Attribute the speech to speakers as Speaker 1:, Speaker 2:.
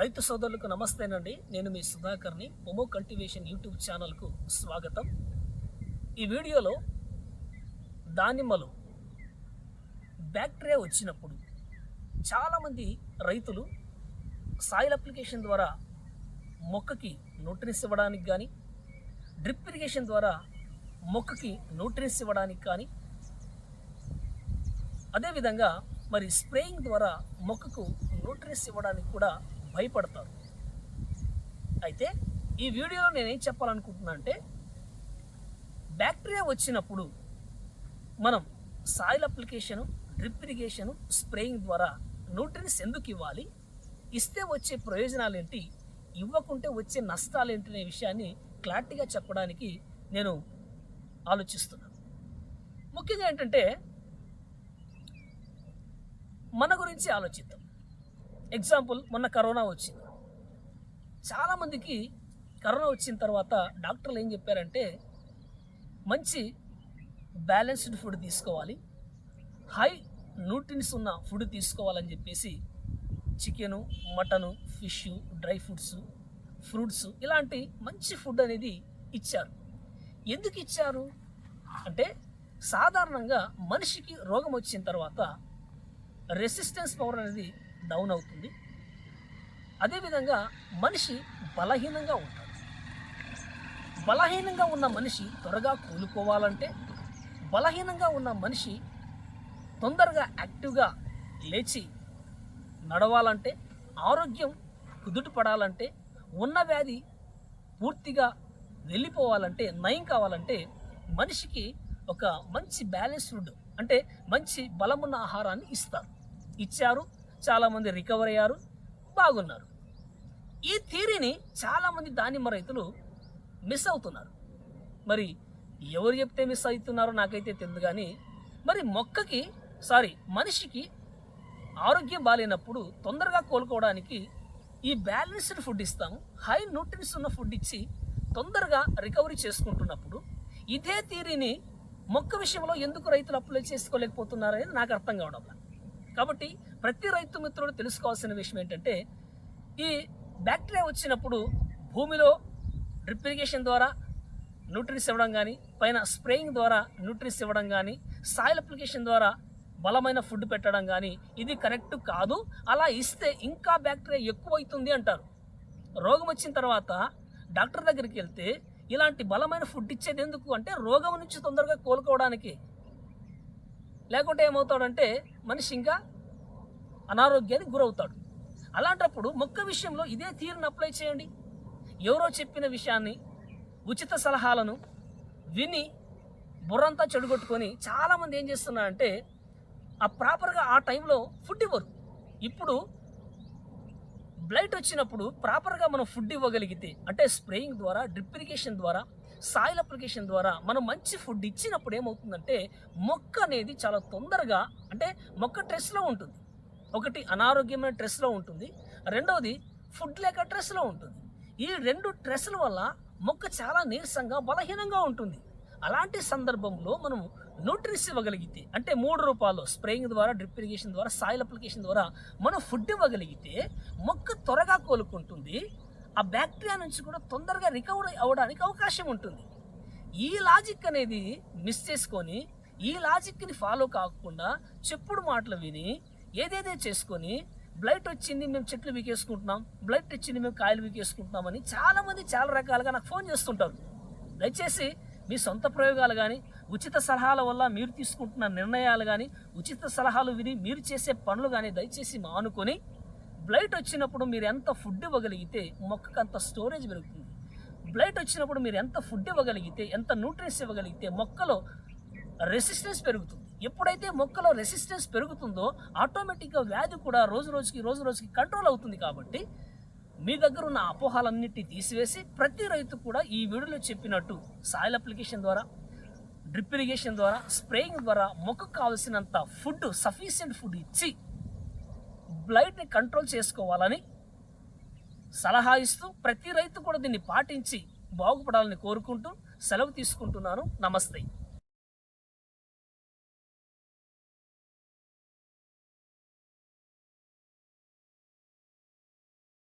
Speaker 1: రైతు సోదరులకు నమస్తేనండి. నేను మీ సుధాకర్ని. మొమో కల్టివేషన్ యూట్యూబ్ ఛానల్కు స్వాగతం. ఈ వీడియోలో దానిమ్మలో బ్యాక్టీరియా వచ్చినప్పుడు చాలామంది రైతులు సాయిల్ అప్లికేషన్ ద్వారా మొక్కకి న్యూట్రిన్స్ ఇవ్వడానికి కానీ డ్రిప్ ఇరిగేషన్ ద్వారా మొక్కకి న్యూట్రిన్స్ ఇవ్వడానికి కానీ అదేవిధంగా మరి స్ప్రేయింగ్ ద్వారా మొక్కకు న్యూట్రిన్స్ ఇవ్వడానికి కూడా భయపడతారు. అయితే ఈ వీడియోలో నేనేం చెప్పాలనుకుంటున్నా అంటే బ్యాక్టీరియా వచ్చినప్పుడు మనం soil application drip irrigation spraying ద్వారా న్యూట్రిన్స్ ఎందుకు ఇవ్వాలి? ఇస్తే వచ్చే ప్రయోజనాలు ఏంటి ఇవ్వకుంటే వచ్చే నష్టాలు ఏంటి అనే విషయాన్ని క్లారిటీగా చెప్పడానికి నేను ఆలోచిస్తున్నాను ముఖ్యంగా ఏంటంటే మన గురించి ఆలోచిద్దాం. ఎగ్జాంపుల్ మొన్న కరోనా వచ్చింది. చాలామందికి కరోనా వచ్చిన తర్వాత డాక్టర్లు ఏం చెప్పారంటే మంచి బ్యాలెన్స్డ్ ఫుడ్ తీసుకోవాలి. హై న్యూట్రిన్స్ ఉన్న ఫుడ్ తీసుకోవాలని చెప్పేసి chicken mutton fish dry fruits fruits ఇలాంటి మంచి ఫుడ్ అనేది ఇచ్చారు. ఎందుకు ఇచ్చారు? అంటే సాధారణంగా మనిషికి రోగం వచ్చిన తర్వాత రెసిస్టెన్స్ పవర్ అనేది డౌన్ అవుతుంది. అదేవిధంగా మనిషి బలహీనంగా ఉంటాడు. బలహీనంగా ఉన్న మనిషి త్వరగా కోలుకోవాలంటే బలహీనంగా ఉన్న మనిషి తొందరగా యాక్టివ్గా లేచి నడవాలంటే ఆరోగ్యం కుదుటపడాలంటే ఉన్న వ్యాధి పూర్తిగా వెళ్ళిపోవాలంటే నయం కావాలంటే మనిషికి ఒక మంచి బ్యాలెన్స్ అంటే మంచి బలమున్న ఆహారాన్ని ఇస్తారు. ఇచ్చారు చాలామంది రికవర్ అయ్యారు బాగున్నారు. ఈ థీరీని చాలామంది దానిమ్మ రైతులు మిస్ అవుతున్నారు. మరి ఎవరు చెప్తే మిస్ అవుతున్నారో నాకైతే తెలియదు కానీ మరి మొక్కకి సారీ మనిషికి ఆరోగ్యం బాగాలేనప్పుడు తొందరగా కోలుకోవడానికి ఈ బ్యాలెన్స్డ్ ఫుడ్ ఇస్తాము హై న్యూట్రిన్స్ ఉన్న ఫుడ్ ఇచ్చి తొందరగా రికవరీ చేసుకుంటున్నప్పుడు ఇదే థీరీని మొక్క విషయంలో ఎందుకు రైతులు అప్లై చేసుకోలేకపోతున్నారని నాకు అర్థం కావడం కాబట్టి ప్రతి రైతు మిత్రుడు తెలుసుకోవాల్సిన విషయం ఏంటంటే ఈ బ్యాక్టీరియా వచ్చినప్పుడు భూమిలో డ్రిప్ ఇరిగేషన్ ద్వారా న్యూట్రిన్స్ ఇవ్వడం కానీ పైన స్ప్రేయింగ్ ద్వారా న్యూట్రిన్స్ ఇవ్వడం కానీ సాయిల్ అప్లికేషన్ ద్వారా బలమైన ఫుడ్ పెట్టడం కానీ ఇది కరెక్ట్ కాదు. అలా ఇస్తే ఇంకా బ్యాక్టీరియా ఎక్కువ అవుతుంది అంటారు. రోగం వచ్చిన తర్వాత డాక్టర్ దగ్గరికి వెళ్తే ఇలాంటి బలమైన ఫుడ్ ఇచ్చేది ఎందుకు అంటే రోగం నుంచి తొందరగా కోలుకోవడానికి. లేకుంటే ఏమవుతాడంటే మనిషి ఇంకా అనారోగ్యానికి గురవుతాడు. అలాంటప్పుడు మొక్క విషయంలో ఇదే తీరును అప్లై చేయండి. ఎవరో చెప్పిన విషయాన్ని ఉచిత సలహాలను విని బుర్రంతా చెడుగొట్టుకొని చాలామంది ఏం చేస్తున్నారంటే ఆ ప్రాపర్గా ఆ టైంలో ఫుడ్ ఇవ్వరు. ఇప్పుడు బ్లైట్ వచ్చినప్పుడు ప్రాపర్గా మనం ఫుడ్ ఇవ్వగలిగితే అంటే స్ప్రేయింగ్ ద్వారా డ్రిప్ ఇరిగేషన్ ద్వారా సాయిల్ అప్లికేషన్ ద్వారా మనం మంచి ఫుడ్ ఇచ్చినప్పుడు ఏమవుతుందంటే మొక్క అనేది చాలా తొందరగా అంటే మొక్క స్ట్రెస్లో ఉంటుంది. ఒకటి అనారోగ్యమైన స్ట్రెస్లో ఉంటుంది. రెండవది ఫుడ్ లేక స్ట్రెస్లో ఉంటుంది. ఈ రెండు స్ట్రెస్ల వల్ల మొక్క చాలా నీరసంగా బలహీనంగా ఉంటుంది. అలాంటి సందర్భంలో మనం న్యూట్రిస్ ఇవ్వగలిగితే అంటే మూడు రూపాయలు స్ప్రేయింగ్ ద్వారా డ్రిప్ ఇరిగేషన్ ద్వారా సాయిల్ అప్లికేషన్ ద్వారా మనం ఫుడ్ ఇవ్వగలిగితే మొక్క త్వరగా కోలుకుంటుంది. ఆ బ్యాక్టీరియా నుంచి కూడా తొందరగా రికవర్ అవ్వడానికి అవకాశం ఉంటుంది. ఈ లాజిక్ అనేది మిస్ చేసుకొని ఈ లాజిక్ని ఫాలో కాకుండా చెప్పుడు మాటలు విని ఏదేదే చేసుకొని బ్లైట్ వచ్చింది మేము చెట్లు వీకేసుకుంటున్నాం బ్లైట్ వచ్చింది మేము కాయలు వీకేసుకుంటున్నామని చాలామంది చాలా రకాలుగా నాకు ఫోన్ చేస్తుంటారు. దయచేసి మీ సొంత ప్రయోగాలు కానీ ఉచిత సలహాల వల్ల మీరు తీసుకుంటున్న నిర్ణయాలు కానీ ఉచిత సలహాలు విని మీరు చేసే పనులు కానీ దయచేసి మానుకొని బ్లైట్ వచ్చినప్పుడు మీరు ఎంత ఫుడ్ ఇవ్వగలిగితే మొక్కకు అంత స్టోరేజ్ పెరుగుతుంది. బ్లైట్ వచ్చినప్పుడు మీరు ఎంత ఫుడ్ ఇవ్వగలిగితే ఎంత న్యూట్రియన్స్ ఇవ్వగలిగితే మొక్కలో రెసిస్టెన్స్ పెరుగుతుంది. ఎప్పుడైతే మొక్కలో రెసిస్టెన్స్ పెరుగుతుందో ఆటోమేటిక్గా వ్యాధి కూడా రోజు రోజుకి రోజు రోజుకి కంట్రోల్ అవుతుంది కాబట్టి మీ దగ్గర ఉన్న అపోహాలన్నిటిని తీసివేసి ప్రతి రైతు కూడా ఈ వీడియోలో చెప్పినట్టు సాయిల్ అప్లికేషన్ ద్వారా డ్రిప్ ఇరిగేషన్ ద్వారా స్ప్రేయింగ్ ద్వారా మొక్కకు కావలసినంత ఫుడ్ సఫీషియంట్ ఫుడ్ ఇచ్చి బ్లైట్ని కంట్రోల్ చేసుకోవాలని సలహా ఇస్తూ ప్రతి రైతు కూడా దీన్ని పాటించి బాగుపడాలని కోరుకుంటూ సెలవు తీసుకుంటున్నాను. నమస్తే.